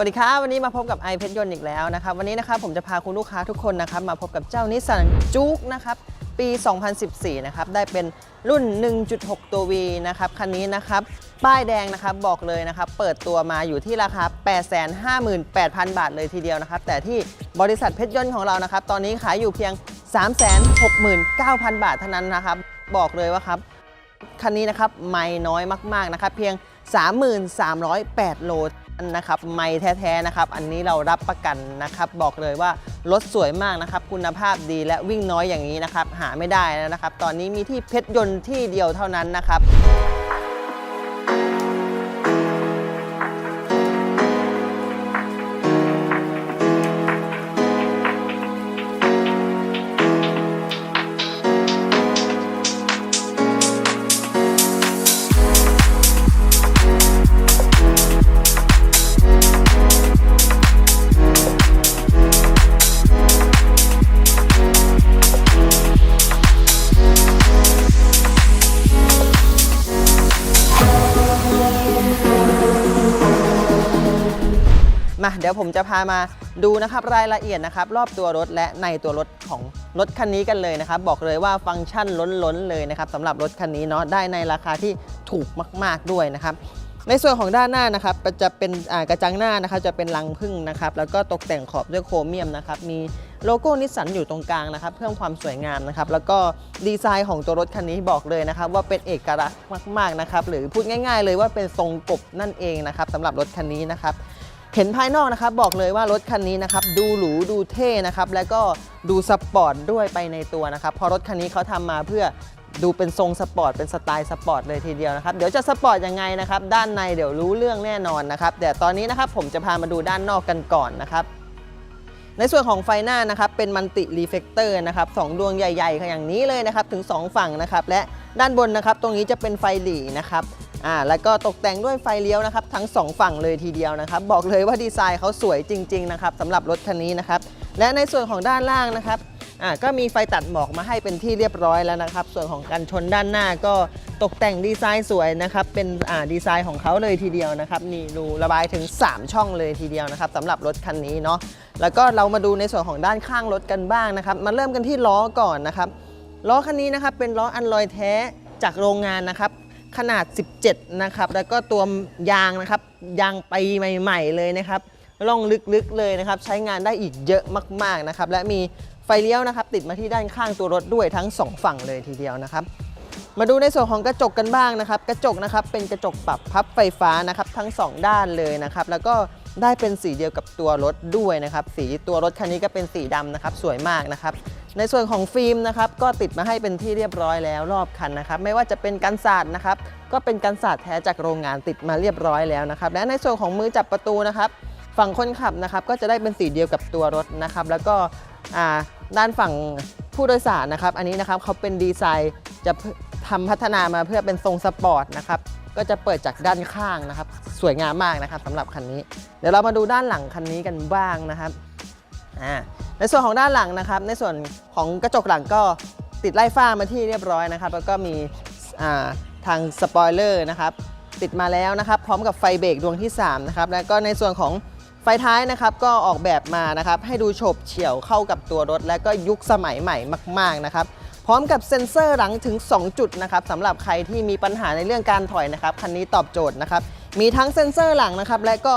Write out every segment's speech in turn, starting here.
สวัสดีครับ วันนี้มาพบกับไอเพชรยนต์อีกแล้วนะครับ วันนี้นะครับผมจะพาคุณลูกค้าทุกคนนะครับมาพบกับเจ้านิสสันจุกนะครับปี 2014 นะครับ ได้เป็นรุ่น 1.6 ตัว V นะครับ คันนี้นะครับ ป้ายแดงนะครับ บอกเลยนะครับ เปิดตัวมาอยู่ที่ราคา 858,000 บาทเลยทีเดียวนะครับ แต่ที่บริษัทเพชรยนต์ของเรานะครับ ตอนนี้ขายอยู่เพียง 369,000 บาทเท่านั้นนะครับ บอกเลยว่าครับ คันนี้นะครับ ไม่น้อยมาก ๆ นะครับ เพียง 3308 โล นะครับไม่แท้ๆนะครับ อันนี้เรารับประกันนะครับ บอกเลยว่ารถสวยมากนะครับ คุณภาพดีและวิ่งน้อยอย่างนี้นะครับ หาไม่ได้แล้วนะครับ ตอนนี้มีที่เพชรยนต์ที่เดียวเท่านั้นนะครับ มาเดี๋ยวผมจะพามาดูนะครับรายละเอียดนะครับรอบตัวรถและในตัวรถของรถคันนี้กันเลยนะครับ บอกเลยว่าฟังก์ชันล้นๆเลยนะครับสำหรับรถคันนี้เนาะได้ในราคาที่ถูกมาก ๆด้วยนะครับในส่วนของด้านหน้านะครับจะเป็นกระจังหน้านะครับจะเป็นรังพึ่งนะครับแล้วก็ตกแต่งขอบด้วยโครเมียมนะครับมีโลโก้นิสสันอยู่ตรงกลางนะครับ เพิ่มความสวยงามนะครับแล้วก็ดีไซน์ของตัวรถคันนี้บอกเลยนะครับ ว่าเป็นเอกลักษณ์มากๆนะครับหรือพูดง่าย ๆ เลยว่าเป็นทรงกบนั่นเองนะครับสำหรับรถคันนี้นะครับ เห็นภายนอกนะครับบอกเลยว่ารถคันนี้นะครับดูหรูดูเท่นะครับแล้วก็ดูสปอร์ตด้วยไปในตัวนะครับเพราะรถคันนี้เขาทำมาเพื่อดูเป็นทรงสปอร์ตเป็นสไตล์สปอร์ตเลยทีเดียวนะครับเดี๋ยวจะสปอร์ตยังไงนะครับด้านในเดี๋ยวรู้เรื่องแน่นอนนะครับแต่ตอนนี้นะครับผมจะพามาดูด้านนอกกันก่อนนะครับในส่วนของไฟหน้านะครับเป็นมันติรีเฟกเตอร์นะครับสองดวงใหญ่ๆอย่างนี้เลยนะครับถึง 2 ฝั่งนะครับและด้านบนนะครับตรงนี้จะเป็นไฟหลีนะครับ อ่าแล้วก็ตกแต่งด้วยไฟเลี้ยวนะครับทั้ง 2 ฝั่งเลยทีเดียวนะครับ บอกเลยว่าดีไซน์เขาสวยจริง ๆ นะครับสำหรับรถคันนี้นะครับ และในส่วนของด้านล่างนะครับอ่าก็มีไฟตัดหมอกมาให้เป็นที่เรียบร้อยแล้วนะครับ ส่วนของการชนด้านหน้าก็ตกแต่งดีไซน์สวยนะครับ เป็นอ่าดีไซน์ของเขาเลยทีเดียวนะครับนี่ดูระบายถึง 3 ช่องเลยทีเดียวนะครับสำหรับรถคันนี้เนาะแล้วก็เรามาดูในส่วนของด้านข้างรถกันบ้างนะครับ มาเริ่มกันที่ล้อก่อนนะครับล้อคันนี้นะครับเป็นล้ออันลอยแท้จากโรงงานนะครับ ขนาด 17 นะครับ แล้วก็ตัวยางนะครับ ยางไปใหม่ ๆ เลยนะครับล่องลึกๆเลยนะครับ ใช้งานได้อีกเยอะมากๆนะครับ และมีไฟเลี้ยวนะครับ ติดมาที่ด้านข้างตัวรถด้วยทั้ง 2 ฝั่งเลยทีเดียวนะครับ มาดูในส่วนของกระจกกันบ้างนะครับ กระจกนะครับเป็นกระจกปรับพับไฟฟ้านะครับ ทั้ง 2 ด้านเลยนะครับ แล้วก็ได้เป็นสีเดียวกับตัวรถด้วยนะครับ สีตัวรถคันนี้ก็เป็นสีดำนะครับ สวยมากนะครับ ในส่วนของฟิล์มนะครับก็ติดมาให้เป็นที่เรียบร้อยแล้วรอบคันนะครับ ไม่ว่าจะเป็นกันศาสตร์นะครับ ก็เป็นกันศาสตร์แท้จากโรงงานติดมาเรียบร้อยแล้วนะครับ และในส่วนของมือจับประตูนะครับ ฝั่งคนขับนะครับ ก็จะได้เป็นสีเดียวกับตัวรถนะครับ แล้วก็ด้านฝั่งผู้โดยสารนะครับ อันนี้นะครับเขาเป็นดีไซน์จะทำพัฒนามาเพื่อเป็นทรงสปอร์ตนะครับ ก็จะเปิดจากด้านข้างนะครับ สวยงามมากนะครับสำหรับคันนี้ เดี๋ยวเรามาดูด้านหลังคันนี้กันบ้างนะครับอ่า ในส่วนของด้านหลังนะครับ ในส่วนของกระจกหลังก็ติดไล่ฟ้ามาที่เรียบร้อยนะครับ แล้วก็มีทางสปอยเลอร์นะครับติดมาแล้วนะครับ พร้อมกับไฟเบรกดวงที่3นะครับแล้วก็ในส่วนของไฟท้ายนะครับก็ออกแบบมานะครับ ให้ดูโฉบเฉี่ยวเข้ากับตัวรถ และก็ยุคสมัยใหม่มาก ๆนะครับ พร้อมกับเซ็นเซอร์หลังถึง 2 จุดนะครับสำหรับใครที่มีปัญหาในเรื่องการถอยนะครับคันนี้ตอบโจทย์นะครับ มีทั้งเซ็นเซอร์หลังนะครับ และก็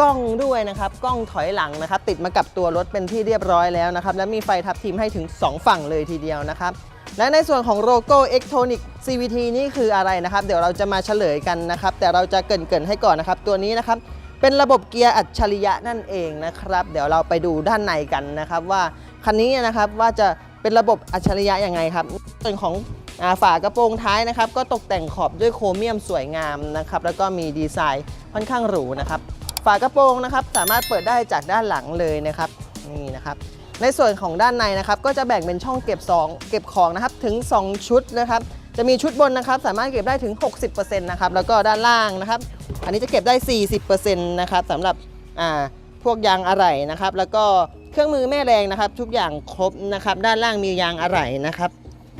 กล้องด้วยนะครับ กล้องถอยหลังนะครับ ติดมากับตัวรถเป็นที่เรียบร้อยแล้วนะครับ และมีไฟทับทิมให้ถึง 2 ฝั่งเลยทีเดียวนะครับ และในส่วนของโลโก้ e c t r o n i c CVT นี่คืออะไรนะครับ เดี๋ยวเราจะมาเฉลยกันนะครับ แต่เราจะเกรินๆให้ก่อนนะครับ ตัวนี้นะครับ เป็นระบบเกียร์อัจฉริยะนั่นเองนะครับ เดี๋ยวเราไปดูด้านในกันนะครับ ว่าคันนี้นะครับว่าจะเป็นระบบอัจฉริยะยังไงครับ ส่วนของอฝากระโปรงท้ายนะครับ ก็ตกแต่งขอบด้วยโครเมียมสวยงามนะครับ แล้วก็มีดีไซน์ค่อนข้างหรูนะครับ ฝากระโปรงนะครับสามารถเปิดได้จากด้านหลังเลยนะครับนี่นะครับ ในส่วนของด้านในนะครับ ก็จะแบ่งเป็นช่องเก็บซองเก็บของนะครับถึง 2 ชุดนะครับ จะมีชุดบนนะครับ สามารถเก็บได้ถึง 60%นะครับแล้วก็ด้านล่างนะครับ อันนี้จะเก็บได้ 40%นะครับสำหรับอ่าพวกยางอะไหล่นะครับ แล้วก็เครื่องมือแม่แรงนะครับ ทุกอย่างครบนะครับ ด้านล่างมียางอะไหล่นะครับ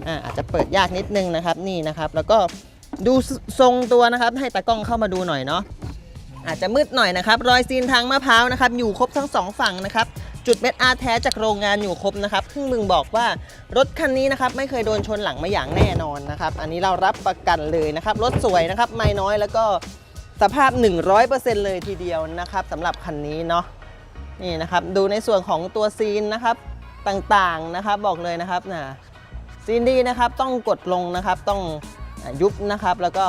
อ่าอาจจะเปิดยากนิดนึงนะครับนี่นะครับ แล้วก็ดูทรงตัวนะครับ ให้ตากล้องเข้ามาดูหน่อยเนาะ อาจจะมืดหน่อยนะครับ รอยซีนทางมะพร้าวนะครับ อยู่ครบทั้งสองฝั่งนะครับ จุดเม็ดอาร์แท้จากโรงงานอยู่ครบนะครับครึ่งมึงบอกว่ารถคันนี้นะครับไม่เคยโดนชนหลังมาอย่างแน่นอนนะครับ อันนี้เรารับประกันเลยนะครับ รถสวยนะครับ ไม่น้อยแล้วก็สภาพ 100%เลยทีเดียวนะครับสำหรับคันนี้เนาะนี่นะครับดูในส่วนของตัวซีนนะครับต่างๆนะครับบอกเลยนะครับนะซีนดีนะครับต้องกดลงนะครับต้องยุบนะครับแล้วก็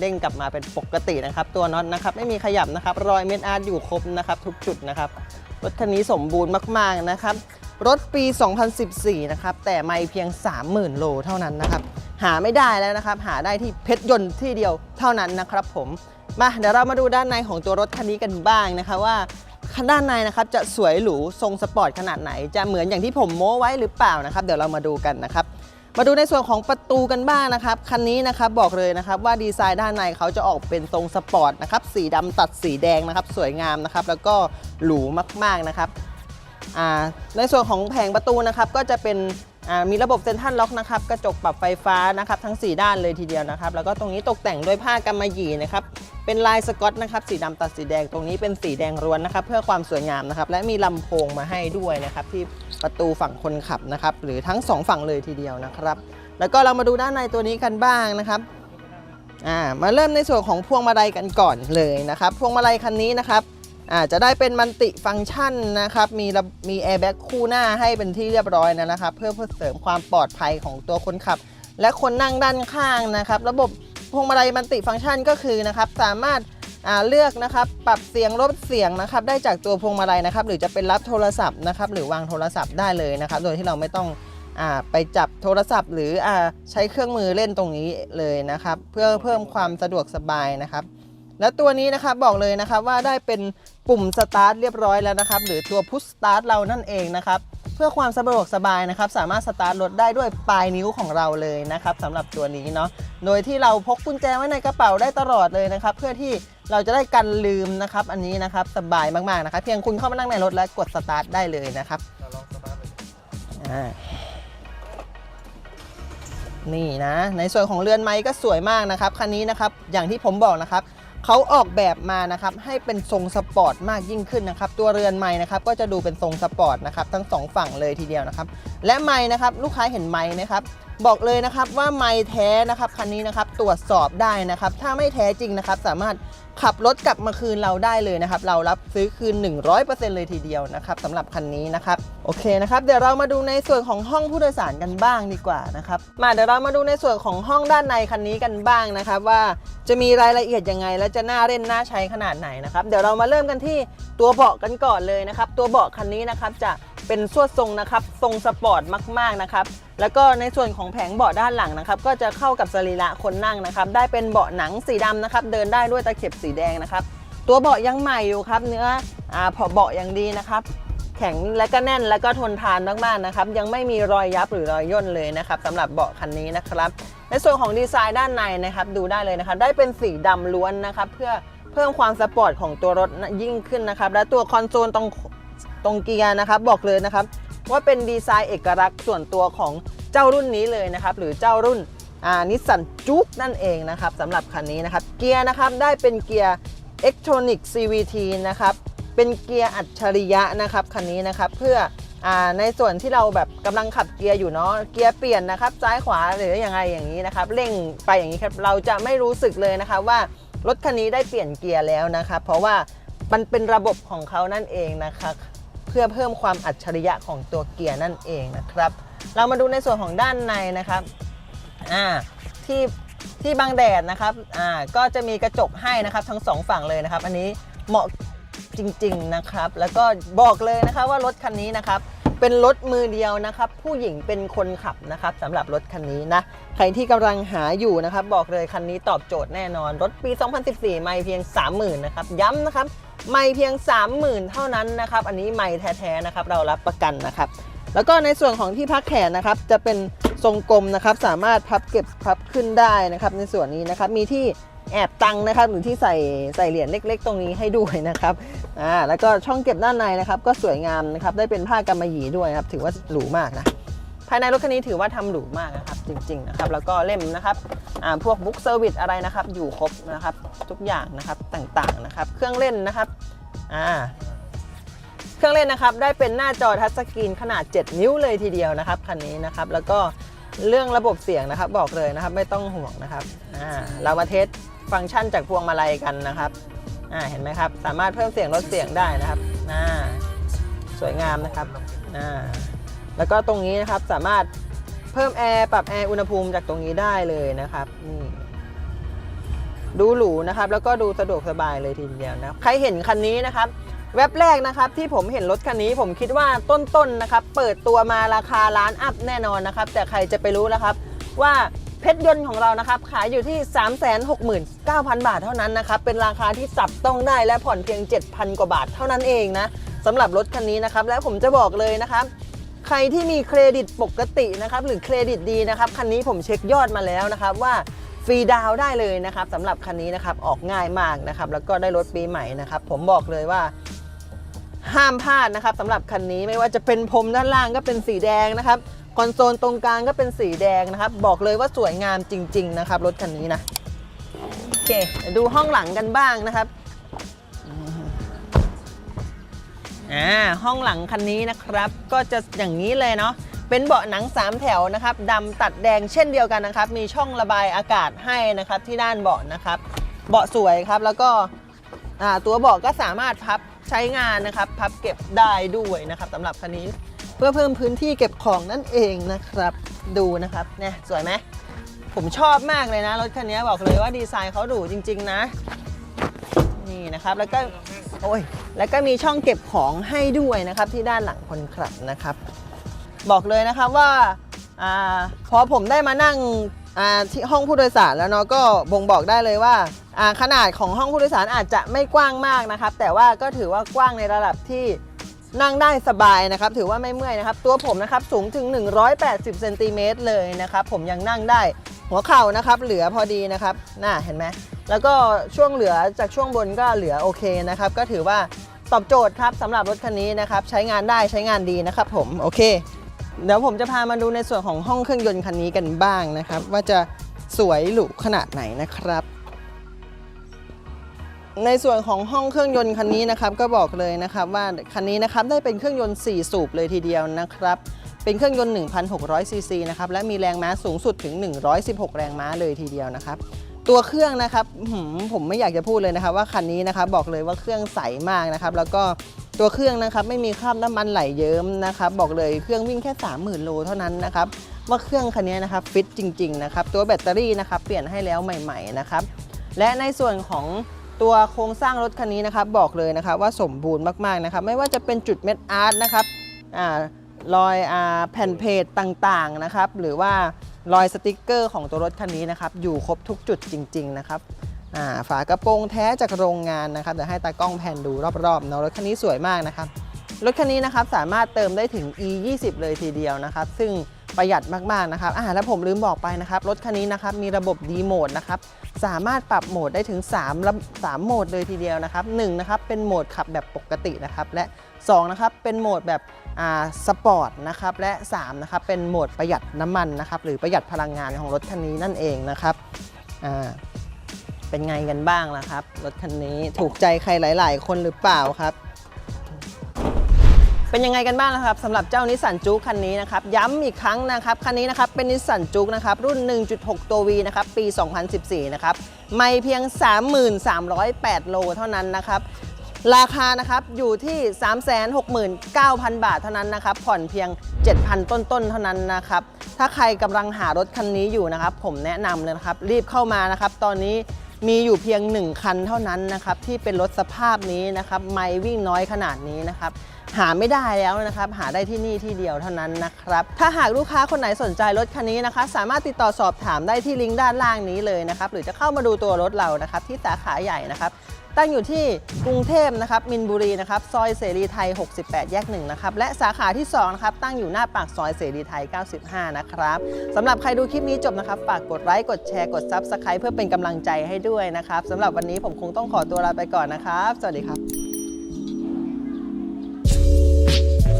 เด้งกลับมาเป็นปกตินะครับ ตัวน็อตนะครับไม่มีขยับนะครับ รอยเม็ดอาร์ตอยู่ครบนะครับทุกจุดนะครับ รถคันนี้สมบูรณ์มากๆนะครับ รถปี 2014 นะครับ แต่ไม่เพียง 30,000 โลเท่านั้นนะครับ หาไม่ได้แล้วนะครับ หาได้ที่เพชรยนต์ที่เดียวเท่านั้นนะครับผมมาเดี๋ยวเรามาดูด้านในของตัวรถคันนี้กันบ้างนะคะว่าด้านในนะครับจะสวยหรูทรงสปอร์ตขนาดไหน จะเหมือนอย่างที่ผมโม้ไว้หรือเปล่านะครับ เดี๋ยวเรามาดูกันนะครับ มาดูในส่วนของประตูกันบ้างนะครับคันนี้นะครับบอกเลยนะครับว่าดีไซน์ด้านในเขาจะออกเป็นทรงสปอร์ตนะครับสีดำตัดสีแดงนะครับสวยงามนะครับแล้วก็หรูมากๆนะครับในส่วนของแผงประตูนะครับก็จะเป็นมีระบบเซ็นทรัลล็อกนะครับกระจกปรับไฟฟ้านะครับทั้ง 4 ด้านเลยทีเดียวนะครับ แล้วก็ตรงนี้ตกแต่งด้วยผ้ากำมะหยี่นะครับ เป็นลายสกอตนะครับสีดำตัดสีแดงตรงนี้เป็นสีแดงล้วนนะครับเพื่อความสวยงามนะครับและมีลำโพงมาให้ด้วยนะครับที่ประตูฝั่งคนขับนะครับหรือทั้ง 2 ฝั่งเลยทีเดียวนะครับ แล้วก็เรามาดูด้านในตัวนี้กันบ้างนะครับอ่ามาเริ่มในส่วนของพวงมาลัยกันก่อนเลยนะครับพวงมาลัยคันนี้นะครับอ่าจะได้เป็นมันติฟังก์ชันนะครับมีมีแอร์แบ็กคู่หน้าให้เป็นที่เรียบร้อยนะครับเพื่อเพื่อเสริมความปลอดภัยของตัวคนขับ และคนนั่งด้านข้างนะครับ ระบบ พวงมาลัยมันติฟังก์ชันก็คือนะครับสามารถเลือกนะครับปรับเสียงลดเสียงนะครับได้จากตัวพวงมาลัยนะครับหรือจะเป็นรับโทรศัพท์นะครับหรือวางโทรศัพท์ได้เลยนะครับโดยที่เราไม่ต้องไปจับโทรศัพท์ หรืออใช้เครื่องมือเล่นตรงนี้เลยนะครับเพื่อเพิ่มความสะดวกสบายนะครับ และตัวนี้นะครับบอกเลยนะครับว่าได้เป็นปุ่มสตาร์ทเรียบร้อยแล้วนะครับหรือตัวพุชสตาร์ทเรานั่นเองนะครับ เพื่อความสะดวกสบายนะครับ สามารถสตาร์ทรถได้ด้วยปลายนิ้วของเราเลยนะครับสำหรับตัวนี้เนาะโดยที่เราพกกุญแจไว้ในกระเป๋าได้ตลอดเลยนะครับ เพื่อที่เราจะได้กันลืมนะครับ อันนี้นะครับสบายมากๆนะครับ เพียงคุณเข้ามานั่งในรถและกดสตาร์ทได้เลยนะครับอ่านี่นะ ในส่วนของเรือนไม้ก็สวยมากนะครับคันนี้นะครับอย่างที่ผมบอกนะครับ เขาออกแบบมานะครับให้เป็นทรงสปอร์ตมากยิ่งขึ้นนะครับ ตัวเรือนไม้นะครับก็จะดูเป็นทรงสปอร์ตนะครับทั้งสองฝั่งเลยทีเดียวนะครับ และไม้นะครับลูกค้าเห็นไม้ไหมครับ บอกเลยนะครับว่าไม้แท้นะครับคันนี้นะครับตรวจสอบได้นะครับ ถ้าไม่แท้จริงนะครับ สามารถขับรถกลับมาคืนเราได้เลยนะครับ เรารับซื้อคืน 100%เลยทีเดียวนะครับสำหรับคันนี้นะครับโอเคนะครับ เดี๋ยวเรามาดูในส่วนของห้องผู้โดยสารกันบ้างดีกว่านะครับ มาเดี๋ยวเรามาดูในส่วนของห้องด้านในคันนี้กันบ้างนะครับ ว่าจะมีรายละเอียดยังไง และจะน่าเล่นน่าใช้ขนาดไหนนะครับ เดี๋ยวเรามาเริ่มกันที่ตัวเบาะกันก่อนเลยนะครับ ตัวเบาะคันนี้นะครับจะ เป็นสวดทรงนะครับ ทรงสปอร์ตมากๆนะครับ แล้วก็ในส่วนของแผงเบาะด้านหลังนะครับ ก็จะเข้ากับสรีระคนนั่งนะครับ ได้เป็นเบาะหนังสีดำนะครับ เดินได้ด้วยตะเข็บสีแดงนะครับ ตัวเบาะยังใหม่อยู่ครับ เนื้ออ่าพอเบาะยังดีนะครับ แข็งและก็แน่นและก็ทนทานมากๆนะครับ ยังไม่มีรอยยับหรือรอยย่นเลยนะครับสำหรับเบาะคันนี้นะครับ ในส่วนของดีไซน์ด้านในนะครับ ดูได้เลยนะครับ ได้เป็นสีดำล้วนนะครับ เพื่อเพิ่มความสปอร์ตของตัวรถยิ่งขึ้นนะครับ และตัวคอนโซลตรง ตรงเกียร์นะครับ บอกเลยนะครับ ว่าเป็นดีไซน์เอกลักษณ์ส่วนตัวของเจ้ารุ่นนี้เลยนะครับ หรือเจ้ารุ่นนิสสันจุ๊กนั่นเองนะครับสำหรับคันนี้นะครับ เกียร์นะครับได้เป็นเกียร์ e l e c t r o n i c CVT นะครับ เป็นเกียร์อัจฉริยะนะครับคันนี้นะครับเพื่ออในส่วนที่เราแบบกำลังขับเกียร์อยู่เนาะเกียร์เปลี่ยนนะครับ ซ้ายขวาหรืออย่างไรอย่างนี้นะครับ เร่งไปอย่างนี้ครับเราจะไม่รู้สึกเลยนะครับว่ารถคันนี้ได้เปลี่ยนเกียร์แล้วนะครับเพราะว่ามันเป็นระบบของเขานั่นเองนะครับ พื่อเพิ่มความอัจฉริยะของตัวเกียร์นั่นเองนะครับ เรามาดูในส่วนของด้านในนะครับอ่าที่ที่บังแดดนะครับอ่าก็จะมีกระจกให้นะครับทั้งสองฝั่งเลยนะครับ อันนี้เหมาะจริงๆนะครับ แล้วก็บอกเลยนะครับว่ารถคันนี้นะครับเป็นรถมือเดียวนะครับ ผู้หญิงเป็นคนขับนะครับสำหรับรถคันนี้นะใครที่กำลังหาอยู่นะครับ บอกเลยคันนี้ตอบโจทย์แน่นอน รถปี 2014 ไม่เพียง 30,000นะครับย้ำนะครับ ไม่เพียง 30,000 เท่านั้นนะครับ อันนี้ไม่แท้ๆนะครับ เรารับประกันนะครับ แล้วก็ในส่วนของที่พักแขนนะครับ จะเป็นทรงกลมนะครับ สามารถพับเก็บพับขึ้นได้นะครับ ในส่วนนี้นะครับ มีที่แอบตังนะครับหรือที่ใส่ใส่เหรียญเล็ก ๆ ตรงนี้ให้ด้วยนะครับอ่าแล้วก็ช่องเก็บด้านในนะครับ ก็สวยงามนะครับ ได้เป็นผ้ากำมะหยี่ด้วยนะครับ ถือว่าหรูมากนะ ภายในรถคันนี้ถือว่าทำหรูมากนะครับจริงๆนะครับแล้วก็เล่มนะครับพวกบุ๊กเซอร์วิสอะไรนะครับอยู่ครบนะครับทุกอย่างนะครับต่างๆนะครับเครื่องเล่นนะครับเครื่องเล่นนะครับได้เป็นหน้าจอทัชสกรีนขนาด 7 นิ้วเลยทีเดียวนะครับคันนี้นะครับแล้วก็เรื่องระบบเสียงนะครับบอกเลยนะครับไม่ต้องห่วงนะครับเรามาเทสฟังก์ชันจากพวงมาลัยกันนะครับเห็นไหมครับสามารถเพิ่มเสียงลดเสียงได้นะครับสวยงามนะครับอ่า แล้วก็ตรงนี้นะครับสามารถเพิ่มแอร์ปรับแอร์อุณหภูมิจากตรงนี้ได้เลยนะครับนี่ดูหรูนะครับ แล้วก็ดูสะดวกสบายเลยทีเดียวนะใครเห็นคันนี้นะครับแว็บแรกนะครับที่ผมเห็นรถคันนี้ผมคิดว่าต้นๆนะครับ เปิดตัวมาราคาล้านอัพแน่นอนนะครับ แต่ใครจะไปรู้นะครับ ว่าเพชรยนต์ของเรานะครับ ขายอยู่ที่ 369,000 บาทเท่านั้นนะครับ เป็นราคาที่จับต้องได้และผ่อนเพียง 7,000 กว่าบาทเท่านั้นเองนะสำหรับรถคันนี้นะครับ และผมจะบอกเลยนะครับ ใครที่มีเครดิตปกตินะครับหรือเครดิตดีนะครับคันนี้ผมเช็คยอดมาแล้วนะครับว่าฟรีดาวได้เลยนะครับสำหรับคันนี้นะครับออกง่ายมากนะครับแล้วก็ได้รถปีใหม่นะครับผมบอกเลยว่าห้ามพลาดนะครับสำหรับคันนี้ไม่ว่าจะเป็นพรมด้านล่างก็เป็นสีแดงนะครับคอนโซลตรงกลางก็เป็นสีแดงนะครับ บอกเลยว่าสวยงามจริง ๆ นะครับ รถคันนี้นะโอเคดูห้องหลังกันบ้างนะครับ อ่าห้องหลังคันนี้นะครับ ก็จะอย่างนี้เลยเนาะเป็นเบาะหนัง 3 แถวนะครับดำตัดแดงเช่นเดียวกันนะครับ มีช่องระบายอากาศให้นะครับที่ด้านเบาะนะครับ เบาะสวยครับแล้วก็ตัวเบาะก็สามารถพับใช้งานนะครับ พับเก็บได้ด้วยนะครับสำหรับคันนี้เพื่อเพิ่มพื้นที่เก็บของนั่นเองนะครับ ดูนะครับเนี่ยสวยไหมผมชอบมากเลยนะรถคันนี้บอกเลยว่าดีไซน์เขาดูจริง ๆ นะ นี่นะครับแล้วก็ โอ้ยแล้วก็มีช่องเก็บของให้ด้วยนะครับที่ด้านหลังคนขับนะครับ บอกเลยนะครับว่าอาพอผมได้มานั่งอ่าที่ห้องผู้โดยสารแล้วเนาะก็บ่งบอกได้เลยว่าอ่าขนาดของห้องผู้โดยสารอาจจะไม่กว้างมากนะครับ แต่ว่าก็ถือว่ากว้างในระดับที่นั่งได้สบายนะครับ ถือว่าไม่เมื่อยนะครับ ตัวผมนะครับสูงถึง 180เซนติเมตรเลยนะครับ ผมยังนั่งได้ หัวเข่านะครับเหลือพอดีนะครับน่าเห็นไหมแล้วก็ช่วงเหลือจากช่วงบนก็เหลือโอเคนะครับ ก็ถือว่าตอบโจทย์ครับสำหรับรถคันนี้นะครับ ใช้งานได้ใช้งานดีนะครับผมโอเค เดี๋ยวผมจะพามาดูในส่วนของห้องเครื่องยนต์คันนี้กันบ้างนะครับ ว่าจะสวยหรูขนาดไหนนะครับ ในส่วนของห้องเครื่องยนต์คันนี้นะครับ ก็บอกเลยนะครับว่าคันนี้นะครับได้เป็นเครื่องยนต์ 4 สูบเลยทีเดียวนะครับ เป็นเครื่องยนต์ 1,600 ซีซีนะครับ และมีแรงม้าสูงสุดถึง 116 แรงม้าเลยทีเดียวนะครับ ตัวเครื่องนะครับผมไม่อยากจะพูดเลยนะครับ ว่าคันนี้นะครับบอกเลยว่าเครื่องใสมากนะครับ แล้วก็ตัวเครื่องนะครับไม่มีคราบน้ำมันไหลเยิ้มนะครับ บอกเลยเครื่องวิ่งแค่ 30,000 โลเท่านั้นนะครับว่าเครื่องคันนี้นะครับฟิตจริงๆนะครับตัวแบตเตอรี่นะครับเปลี่ยนให้แล้วใหม่ ๆนะครับ และในส่วนของตัวโครงสร้างรถคันนี้นะครับบอกเลยนะครับว่าสมบูรณ์มากๆนะครับ ไม่ว่าจะเป็นจุดเม็ดอาร์ตนะครับอ่า รอยอแผ่นเพจต่างๆนะครับหรือว่ารอยสติกเกอร์ของตัวรถคันนี้นะครับอยู่ครบทุกจุดจริง ๆ นะครับฝากระโปรงแท้จากโรงงานนะครับเดี๋ยวให้ตากล้องแผ่นดูรอบๆเนาะรถคันนี้สวยมากนะครับรถคันนี้นะครับสามารถเติมได้ถึง e 2 0เลยทีเดียวนะครับ ซึ่ง ประหยัดมากๆนะครับอ่าแล้วผมลืมบอกไปนะครับ รถคันนี้นะครับมีระบบดีโหมดนะครับ สามารถปรับโหมดได้ถึง3ระ3โหมดเลยทีเดียวนะครับ1นะครับเป็นโหมดขับแบบปกตินะครับและ2นะครับเป็นโหมดแบบอ่าสปอร์ตนะครับและ3นะครับเป็นโหมดประหยัดน้ำมันนะครับหรือประหยัดพลังงานของรถคันนี้นั่นเองนะครับอ่าเป็นไงกันบ้างล่ะครับ รถคันนี้ถูกใจใครหลาย ๆ คนหรือเปล่าครับ เป็นยังไงกันบ้างนะครับสำหรับเจ้านิสสันจุกคันนี้นะครับย้ำอีกครั้งนะครับคันนี้นะครับเป็นนิสสันจุกนะครับรุ่น 1.6 ตัว V นะครับปี 2014 นะครับไม่เพียง33,08 โลเท่านั้นนะครับราคานะครับอยู่ที่ 369,000 บาทเท่านั้นนะครับผ่อนเพียง 7,000 ต้นๆ เท่านั้นนะครับถ้าใครกำลังหารถคันนี้อยู่นะครับ ผมแนะนำเลยนะครับรีบเข้ามานะครับตอนนี้มีอยู่เพียง 1 คันเท่านั้นนะครับที่เป็นรถสภาพนี้นะครับไม่วิ่งน้อยขนาดนี้นะครับหาไม่ได้แล้วนะครับหาได้ที่นี่ที่เดียวเท่านั้นนะครับถ้าหากลูกค้าคนไหนสนใจรถคันนี้นะคะ สามารถติดต่อสอบถามได้ที่ลิงก์ด้านล่างนี้เลยนะครับหรือจะเข้ามาดูตัวรถเรานะครับที่สาขาใหญ่นะครับตั้งอยู่ที่กรุงเทพนะครับมินบุรีนะครับซอยเสรีไทย 68 แยก1นะครับและสาขาที่2นะครับตั้งอยู่หน้าปากซอยเสรีไทย 95 นะครับสำหรับใครดูคลิปนี้จบนะครับฝากกดไลค์กดแชร์กด Subscribe เพื่อเป็นกำลังใจให้ด้วยนะครับสำหรับวันนี้ผมคงต้องขอตัวลาไปก่อนนะครับ สวัสดีครับ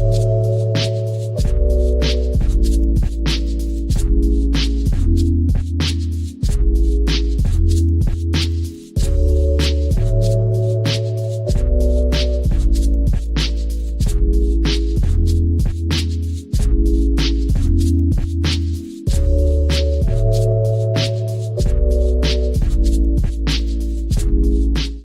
you